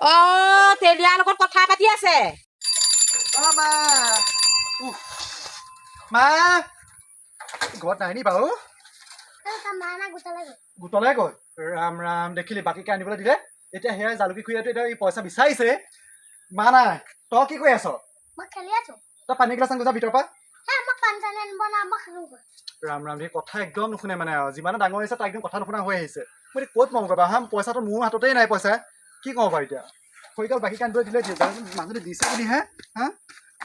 অ তেলিয়াৰ লগত কথা পাতি আছে অ, মা উফ। মা ঘৰত নাই নি বাৰু গোটলে গ'ল ৰাম ৰাম দেখিলি বাকীকে আনিবলৈ দিলে এতিয়া সেয়া জালুকি খুৰীয়াটো এতিয়া পইচা বিচাৰিছে মা নাই তই কি কৰি আছ মই খেলি আছো তই পানী গিলাচ আনিব যা ভিতৰৰ পৰা? ৰাম ৰাম সেই কথা একদম নুশুনে মানে আৰু। যিমানে ডাঙৰ হৈছে তাই একদম কথা নুশুনা হৈ আহিছে। মই এতিয়া ক'ত পাওঁ কৰিবা হা? পইচাটো মোৰ হাততেই নাই পইচা। কি কওঁ বাৰু এতিয়া? খৰিকাল বাকী কান্দিবলৈ দিলে মাজতে দিছে বুলি হে? হা?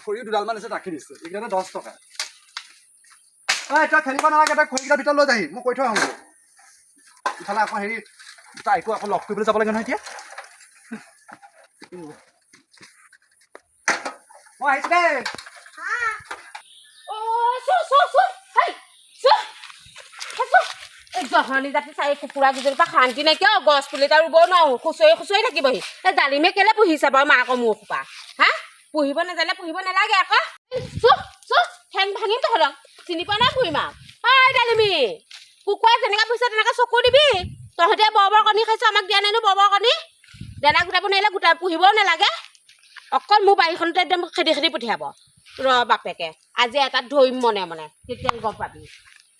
খৰিও দুডালমান আছে ৰাখি দিছে। এইকেইটা দহ টকা। ঐ তই খেলিব নালাগে তই খৰিকেইটা ভিতৰত লৈ যাহি মই কৈ থৈ আহোঁ ইফালে আকৌ হেৰি তাইকো আকৌ লগ কৰিবলৈ যাব লাগে নহয় এতিয়া। মই আহিছোঁ দেই অ চু চু চু হেই চু হে, চু এই জহনী জাতি চাৰি কুকুৰা গুজৰিৰ পৰা শান্তি নাইকিয়া অ, গছ পুলি এটা ৰুব নোৱাৰো খুচৰি খুচৰি থাকিবহি। এই ডালিমে কেলে পুহিছে বাৰু মাকৰ মোৰ সোপা? হা? পুহিব নাজানিলে পুহিব নালাগে আকৌ। এই, চু চু ঠেং ভাঙিম তহঁতক। চিনি পোৱা নাই পুহিম আৰু। ঐ ডালিমি কুকুৰাই যেনেকৈ পুহিছে তেনেকৈ চকু দিবি। তহঁতে বৰ বৰ কণী খাইছ আমাক দিয়া নাইনো বৰ বৰ কণী। দানা গোটাব নোৱাৰিলে গোটাই পুহিবও নালাগে। অকল মোৰ বাৰীখনতে একদম খেদি খেদি পঠিয়াব। ৰ বাপেকে। আজি এটাত ধৰিম মনে মনে। তেতিয়া গম পাবি।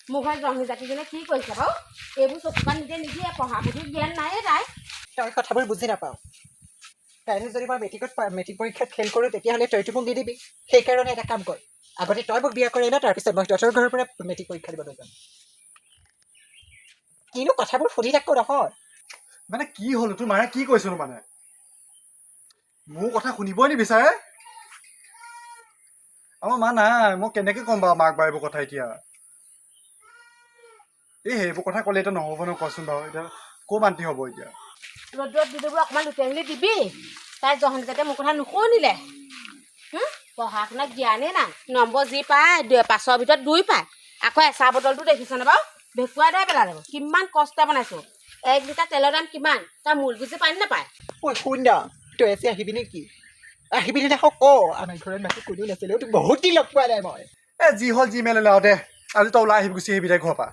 মোৰ ঘৰত জহনী জাতিজনে কি কৰিছে বাৰু এইবোৰ চকুপাত নিজে নিদিয়ে পঢ়া পুথি জ্ঞান নাইয়ে তাই তই কথাবোৰ বুজি নাপাওঁ কাইলৈ যদি মই মেট্ৰিকত মেট্ৰিক পৰীক্ষাত ফেইল কৰোঁ তেতিয়াহ'লে তইতো মোক দি দিবি সেইকাৰণে এটা কাম কৰ আগতে তই মোক বিয়া কৰি না তাৰপিছত মই তহঁতৰ ঘৰৰ পৰা মেট্ৰিক পৰীক্ষা দিবলৈ যাম কিনো কথাবোৰ সুধি থাকো নহয় মানে কি হ'ল তোৰ মায়ে কি কৈছিল মানে মোৰ কথা শুনিবই নিবিচাৰে আমাৰ মা নাই মই কেনেকে ক'ম বাৰু মাক বাৰু এইবোৰ কথা এতিয়া এই সেইবোৰ কথা ক'লে এতিয়া নহ'ব ন কচোন বাৰু। এতিয়া ক'ৰ মান্তি হ'ব এতিয়া? ৰ'দত দিদিবোৰ অকণমান লুটিয়াই মেলি দিবি। তাই জহনী জাতে মোৰ কথা নুশুনিলে। হুম? পঢ়া শুনা জ্ঞানেই নাই। নম্বৰ যি পায় পাঁচৰ ভিতৰত দুই পায়। আকৌ এচাহ বটলটো দেখিছনে বাৰু? ভেকুৱাই দাই পেলালে। বাৰু। কিমান কষ্ট বনাইছোঁ। এক লিটাৰ তেলৰ দাম কিমান? তাৰ মূল বুজি পানী নাপায়? ঐ শুন দা তই আজি আহিবি নেকি? আহিবি নে নাহ ক আমাৰ ঘৰত বাকী কোনো নাছিলে তোক বহুত দিন লগ পোৱা নাই মই। এ যি হ'ল যি মেলিলে আৰু দে। আজি তই ওলাই আহিবি গুচি আহিবি দে ঘৰৰ পৰা।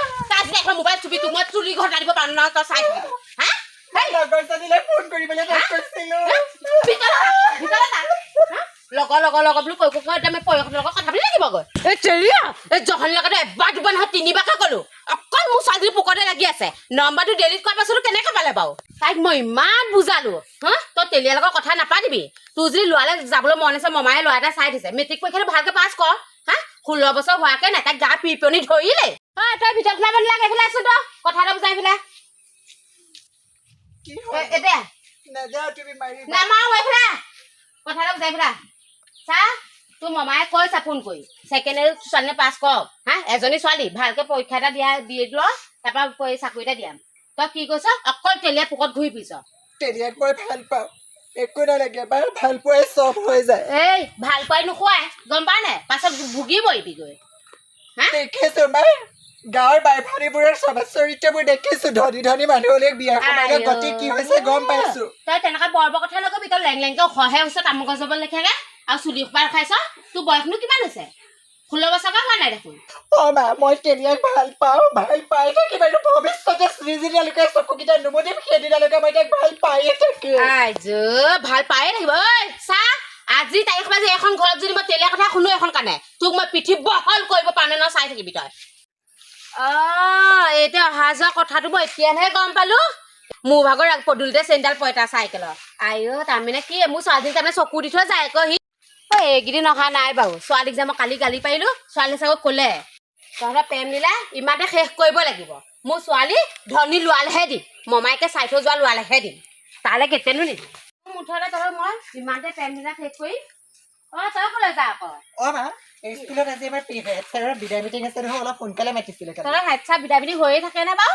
আজি এখন মোবাইল চুবি তোক মই চুলি ঘৰত আনিব পাৰো নহয় তই চাই থাকিবি। হা? লগৰ লগৰ লগৰ বুলি কৈ কৈ আমি পৰিয়ালৰ লগত কথা পাতি থাকিবগৈ এই চেৰিয়া! এই জহনীৰ লগতে এবাৰ দুবাৰ নহয় তিনিবাৰকে ক'লো। অকল মোৰ ছোৱালীৰ পোকতে লাগি আছে। নম্বৰটো ডিলিট কৰাৰ পাছতো কেনেকৈ পালে বাৰু? তাইক মই ইমান বুজালো। হা? তই তেলিয়াৰ লগত কথা নাপাতিবি। তোৰ যদি ল'ৰালে যাবলৈ মন আছে মমায়ে ল'ৰা এটা চাই দিছে। মেট্ৰিক পৰীক্ষাটো ভালকে পাছ কৰ। হা? ষোল্ল বছৰ হোৱাকে নাই তাইক গা পিপনি ধৰিলে। হয় তই ভিতৰত সোমাব নালাগে এইফালে আছো তই কথা এটা বুজাই পেলাই। কি হ'ল? এতিয়া? নাযাওঁ তুমি মাৰিবা নামাৰো এইফালে। কথা এটা বুজাই পেলাই। চা তোৰ মমায়ে কৈছে ফোন কৰি। ছেকেণ্ড ইয়েৰ ছোৱালীয়ে পাছ কৰক। হা এজনী ছোৱালী ভালকে পৰীক্ষা এটা দিয়া দি ল তাৰপৰা প- চাকৰি এটা দিয়াম। তই কি কৈছ? অকল তেলীয়া পোকত ঘূৰি ফুৰিছ। তেৰিয়াক মই ভাল পাওঁ। একো নালাগে এবাৰ ভাল পোৱাই চব হৈ যায়। এই ভাল পাই নোখোৱাই গম পাৱ নে পাছত ভুগি পৰিবি গৈ দেখিছো মা গাঁৱৰ বাই ভনীবোৰৰ সমাজ চৰিত্ৰবোৰ দেখিছো। ধনী ধনী মানুহলৈ বিয়া সোমালে গতি কি হৈছে গম পাইছো। তই তেনেকুৱা বৰ কথা নকবি তই লেং লেংকে সহে হৈছে তামোল যাব লেখিয়াকে আৰু চুলি সোপা খাইছ তোৰ বয়সনো কিমান হৈছে? ষোল্ল বছৰকে হোৱা নাই দেখোন। অ মা মই তেৰিয়াক ভালো পাওঁ ভালো পাই থাকিম আৰু ভৱিষ্যতে যিদিনালৈকে চকুকেইটা নুমুদিম সেইদিনালৈকে মই তাইক ভালো পায়ে থাকিম। আইজ ভালো পায়ে থাকিব। ঐ চা আজি তাৰিখ বাজি এখন ঘৰত যদি মই তেলীয়া কথা শুনো এখন কাণে। তোক মই পিঠি বহল কৰিব পাৰো নে নহয় চাই থাকিবি তই। অঁ এতিয়া অহা যোৱা কথাটো মই এতিয়াহে গম পালো। মোৰ ভাগৰ পদূলিতে চেণ্ডাল পইতা চাইকেলৰ আইঅ তাৰমানে কি মোৰ ছোৱালীজনী তাৰমানে চকু দি থৈ যায় আকৌ সি। ঐ এইকেইদিন অহা নাই বাৰু। ছোৱালীক যে মই কালি গালি পাৰিলোঁ ছোৱালী চাগৈ ক'লে। তহঁতে প্ৰেম দিলে ইমানতে শেষ কৰিব লাগিব। মোৰ ছোৱালী ধনী লোৱালেহে দিম। মমাইকে চাই থৈ যোৱা লোৱালেহে দিম। তালৈ কেতিয়ানো নিদিম মুঠতে তহঁতৰ মই ইমানতে প্ৰেম দিলা শেষ কৰি স্কুলত আজি আমাৰ হেড ছাৰৰ বিদায় মিটিং আছে নহয় অলপ সোনকালে মাতিছিলে কালি। তহঁতৰ হেড চাপ বিদায় বিধি হৈয়ে থাকে নে বাৰু?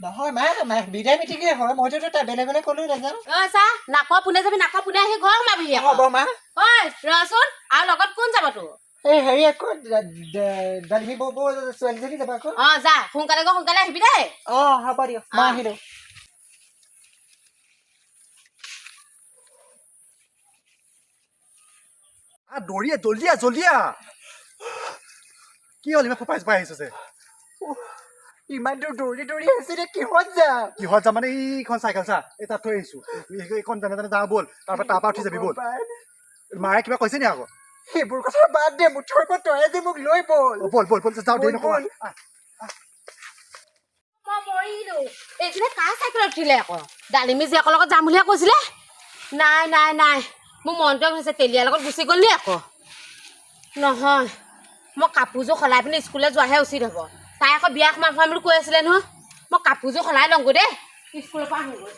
নহয় মা মা বিদায় মিটিঙে হয় মইতো তাই বেলেগলৈ ক'লো নাযাওঁ। অ চা নাকৰ পোনে যাবি নাকৰ পোনে আহি ঘৰ সোমাবিহি আকৌ। হ'ব মা। ঐ ৰচোন আৰু লগত কোন যাব তোৰ? এই হেৰি আকৌ ড- ড- ডালিমী বৌ বৌ ছোৱালীজনী যাব আকৌ। অ যা সোনকালে গৈ সোনকালে আহিবি দেই। অ হ'ব দিয়ক মই। আহিলো। আ দৌৰিয়া জল্দি আহ জল্দি কি হ'ল? ইমান ফোপাই চোপাই আহিছে যে। ইমান দূৰ দৌৰি দৌৰি আহিছে দে কিহত যাম? কিহত যাম মানে এইখন চাইকেল চা এই তাত থৈ আহিছো। এইখন যেনে তেনে যাওঁ ব'ল তাৰপৰা তাৰপৰা উঠি যাবি ব'ল। মায়ে কিবা কৈছে নি আকৌ? সেইবোৰ কথা বাদ দে মুঠৰ ওপৰত তই আজি মোক লৈ বল। ব'ল ব'ল ব'ল যাওঁ দেৰি মৰিলো। এইখিনিতে কাৰ চাইকেলত উঠিলে আকৌ? ডালিমী জীয়েকৰ লগত যাম বুলিহে কৈছিলে? নাই নাই নাই। মোৰ মনটোৱে হৈছে তেলীয়াৰ লগত গুচি গ'লি আকৌ। নহয় মই কাপোৰযোৰ সলাই পিনি স্কুললৈ যোৱাহে উচিত হ'ব। তাই আকৌ বিয়া সোমাম বুলি কৈ আছিলে নহয়। মই কাপোৰযোৰ সলাই লওঁগৈ দেই। স্কুলৰ পৰা আহোগৈ।